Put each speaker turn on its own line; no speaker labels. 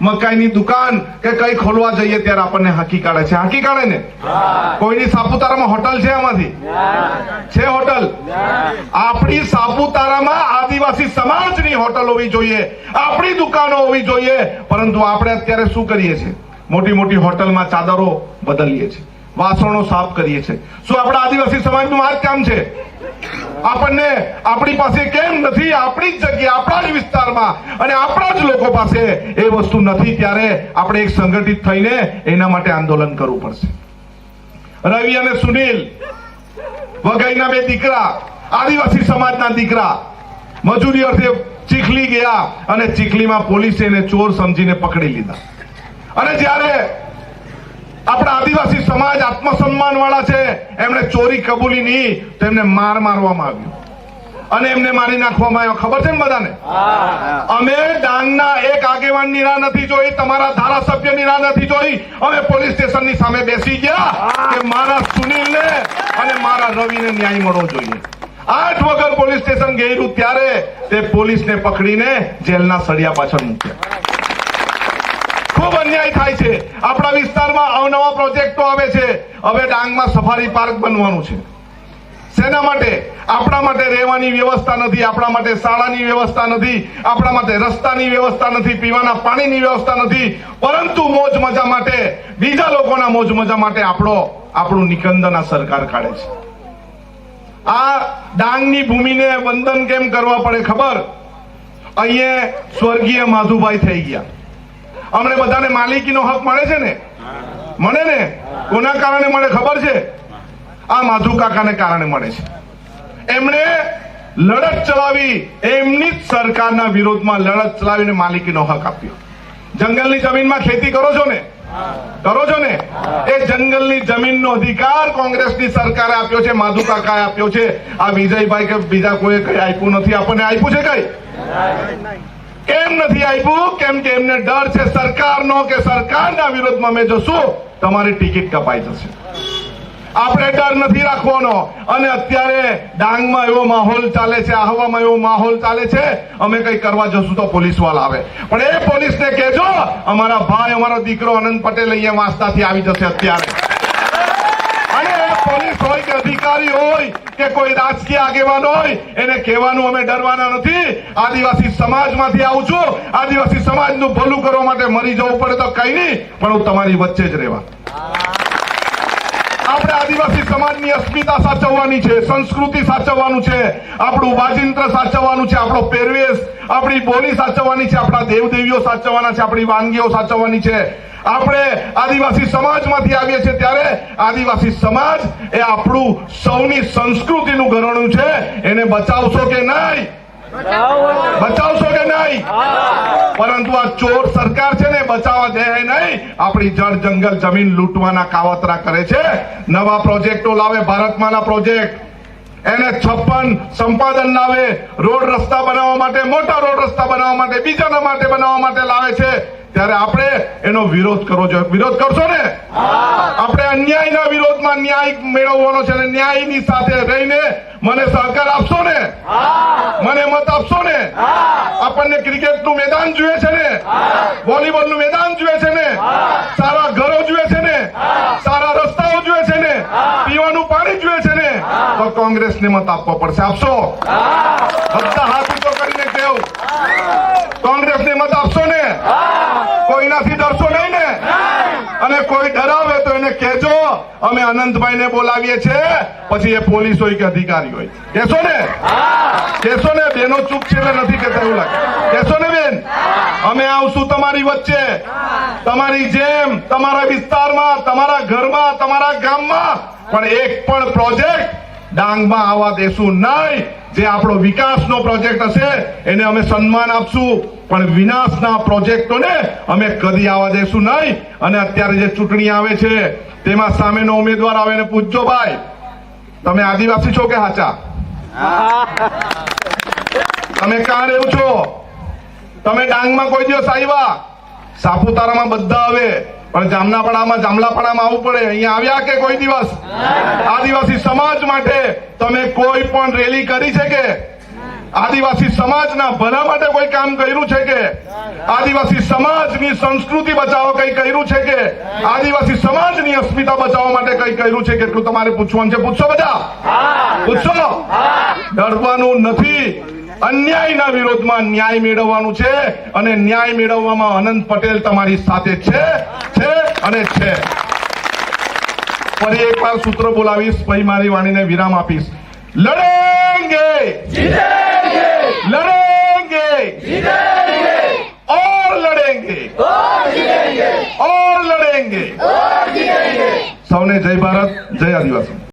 મકાઈની દુકાન કે કઈ ખોલવા જઈએ ત્યારે આપણને હાકી કાઢે છે. હાકી કાઢે ને? કોઈની સાપુતારામાં હોટલ છે આમાંથી? છે હોટલ? આપણી સાપુતારામાં આદિવાસી સમાજની હોટલ હોવી જોઈએ. આપણી દુકાનો હોવી જોઈએ. પરંતુ આપણે અત્યારે શું કરીએ છીએ? મોટી મોટી હોટલમાં ચાદરો બદલીએ છીએ. વાસણો સાફ કરીએ છીએ. શું આપણા આદિવાસી સમાજનું આ જ કામ છે? આપણને આપણી પાસે કેમ નથી? આપણી જ જગ્યા આપણા જ વિસ્તારમાં. અને આપણા જ લોકો પાસે એ વસ્તુ નથી. ત્યારે આપણે એક સંગઠિત થઈને એના માટે આંદોલન કરવું પડશે. રવિ અને સુનિલ, વઘઈના બે દીકરા, આદિવાસી સમાજના દીકરા. મજૂરી અર્થે ચીખલી ગયા અને ચીખલીમાં પોલીસે એને ચોર સમજીને પકડી લીધા. અને જ્યારે આપણા આદિવાસી સમાજ આત્મસન્માન વાળા છે. એમણે ચોરી કબૂલી નહીં તો એમને માર મારવામાં આવ્યો. અને એમને મારી નાખવામાં આવ્યો. ખબર છે ને બધાને? અમે ડાંગના એક આગેવાનની રાહ નથી જોઈ તમારા ધારાસભ્યની રાહ નથી જોઈ. અમે પોલીસ સ્ટેશનની સામે બેસી ગયા કે મારા સુનિલને અને મારા રવિને ન્યાય મળવો જોઈએ. આઠ વગર પોલીસ સ્ટેશન ગયેલું ત્યારે તે પોલીસને પકડીને જેલના સળિયા પાછળ મૂક્યા. ખૂબ અન્યાય થાય છે. આપણા વિસ્તારમાં અવનવા પ્રોજેક્ટો આવે છે. હવે ડાંગમાં સફારી પાર્ક બનવાનું છે. શેના માટે? આપણા માટે રહેવાની વ્યવસ્થા નથી, આપણા માટે શાળાની વ્યવસ્થા નથી, આપણા માટે રસ્તાની વ્યવસ્થા નથી, પીવાના પાણીની વ્યવસ્થા નથી. પરંતુ મોજ મજા માટે, બીજા લોકોના મોજ મજા માટે આપણો, આપણું નિકંદન આ સરકાર કાઢે છે. આ ડાંગની ભૂમિને વંદન કેમ કરવા પડે ખબર? અહીંયા સ્વર્ગીય માધુભાઈ થઈ ગયા. અમને બધાને માલિકીનો હક મળે છે ને? મળે ને? કોના કારણે મળે ખબર છે? આ માધુ કાકાને કારણે મળે છે. એમણે લડત ચલાવી, એમની જ સરકારના વિરોધમાં લડત ચલાવીને માલિકીનો હક આપ્યો. જંગલની જમીનમાં ખેતી કરો છો ને? કરો છો ને? એ જંગલની જમીનનો અધિકાર કોંગ્રેસની સરકારે આપ્યો છે, માધુ કાકાએ આપ્યો છે. આ વિજયભાઈ કે બીજા કોઈ કઈ આપ્યું નથી? આપણને આપ્યું છે કઈ? કેમ નથી આપ્યું કેમ કે એમને ડર છે સરકારનો કે સરકારના વિરોધમાં અમે જશું, તમારી ટિકિટ કપાઈ જશે. આપણે ડર નથી રાખવાનો. અને અત્યારે ડાંગમાં એવો માહોલ ચાલે છે, આહવામાં એવો માહોલ ચાલે છે, અમે કઈ કરવા જશું તો પોલીસવાળા આવે. પણ એ પોલીસને કહેજો, અમારા ભાઈ, અમારો દીકરો આનંદ પટેલ અહીંયા વાંસદાથી આવી જશે અત્યારે અને એ પોલીસ હોય કે અધિકારી હોય કે કોઈ રાજકીય આગેવાન હોય, એને કહેવાનું અમે ડરવાના નથી. આદિવાસી સમાજમાંથી આવું છું. આદિવાસી સમાજનું ભલું કરવા માટે મરી જવું પડે તો કઈ નહીં, પણ હું તમારી વચ્ચે જ રહેવા. આદિવાસી સમાજની અસ્મિતા સાચવવાની છે સંસ્કૃતિ સાચવવાનું છે આપણું વાજિંત્ર સાચવવાનું છે આપણો પહેરવેશ આપણી બોલી સાચવવાની છે આપણા દેવદેવીઓ સાચવવાના છે આપણી વાનગીઓ સાચવવાની છે. આપણે આદિવાસી સમાજમાંથી આવીએ છીએ ત્યારે આદિવાસી સમાજ એ આપણું સૌની સંસ્કૃતિનું ઘરણું છે. એને બચાવશો કે નહીં? બચાવશો કે નહીં. પરંતુ આ ચોર સરકાર છે ને, બચાવવા દે નહીં. આપણી જળ જંગલ જમીન લૂંટવાના કાવતરા કરે છે. નવા પ્રોજેક્ટો લાવે ભારતમાંના પ્રોજેક્ટ. એને છપ્પન સંપાદન લાવે. રોડ રસ્તા બનાવવા માટે, મોટા રોડ રસ્તા બનાવવા માટે, બીજાના માટે બનાવવા માટે લાવે છે. ત્યારે આપણે એનો વિરોધ કરવો જોઈએ. વિરોધ કરશો ને? આપણે અન્યાયના વિરોધમાં ન્યાય મેળવવાનો છે ન્યાયની સાથે રહીને મને સહકાર આપશો ને? મને મત આપશો ને આપણને ક્રિકેટનું મેદાન જુએ છે ને? વોલીબોલનું મેદાન જુએ છે ને? સારા ઘરો જુએ છે ને? સારા રસ્તાઓ જુએ છે ને? પીવાનું પાણી જુએ છે ને? તો કોંગ્રેસ ને મત આપવો પડશે. આપશો? બધા હાથ ઊંચો કરીને કેવું કોંગ્રેસને મત આપશો ને કોઈનાથી ડરશો નહીં ને અને કોઈ ડરાવે તો એને કહેજો, અમે અનંતભાઈને બોલાવીએ છીએ. પછી એ પોલીસ હોય કે અધિકારી હોય. કેશો ને? કેશો ને? બેનો ચૂપ છે એટલે નથી કહેતા એવું લાગે. કહેશો ને બેન? અમે આવશું તમારી વચ્ચે. તમારી જેમ, તમારા વિસ્તારમાં, તમારા ઘરમાં, તમારા ગામમાં. પણ એક પણ પ્રોજેક્ટ ડાંગમાં આવવા દેશું નહીં. જે આપણો વિકાસનો પ્રોજેક્ટ હશે એને અમે સન્માન આપશું. પણ વિનાશના પ્રોજેક્ટોને અમે કદી આવવા દેશું નહીં. અને અત્યારે જે ચૂંટણી આવે છે તેમાં સામેનો ઉમેદવાર આવે ને પૂછજો ભાઈ. તમે આદિવાસી છો કે હાચા? તમે કાં રહેવું છો? તમે ડાંગમાં કોઈ દિવસ આવ્યા? સાપુતારામાં બધા આવે પણ જામનાપડામાં જામલાપડામાં આવવું પડે. અહીંયા આવ્યા કે કોઈ દિવસ? આદિવાસી સમાજ માટે તમે કોઈ પણ રેલી કરી છે કે? આદિવાસી સમાજના ભલા માટે કોઈ કામ કર્યું છે કે? આદિવાસી સમાજની સંસ્કૃતિ બચાવવા કઈ કર્યું છે કે? આદિવાસી સમાજની અસ્મિતા બચાવવા માટે કઈ કર્યું છે કેટલું તમારે પૂછવાનું છે. પૂછશો બધા? પૂછશો? ડરવાનું નથી. અન્યાયના વિરોધમાં ન્યાય મેળવવાનું છે અને ન્યાય મેળવવામાં અનંત પટેલ તમારી સાથે છે અને છે. ફરી એકવાર સૂત્ર બોલાવીશ પછી મારી વાણીને વિરામ આપીશ. લડેંગે! લડેંગે! ઓર લડેંગે! ઓર લડેંગે! સૌને જય ભારત જય આદિવાસી.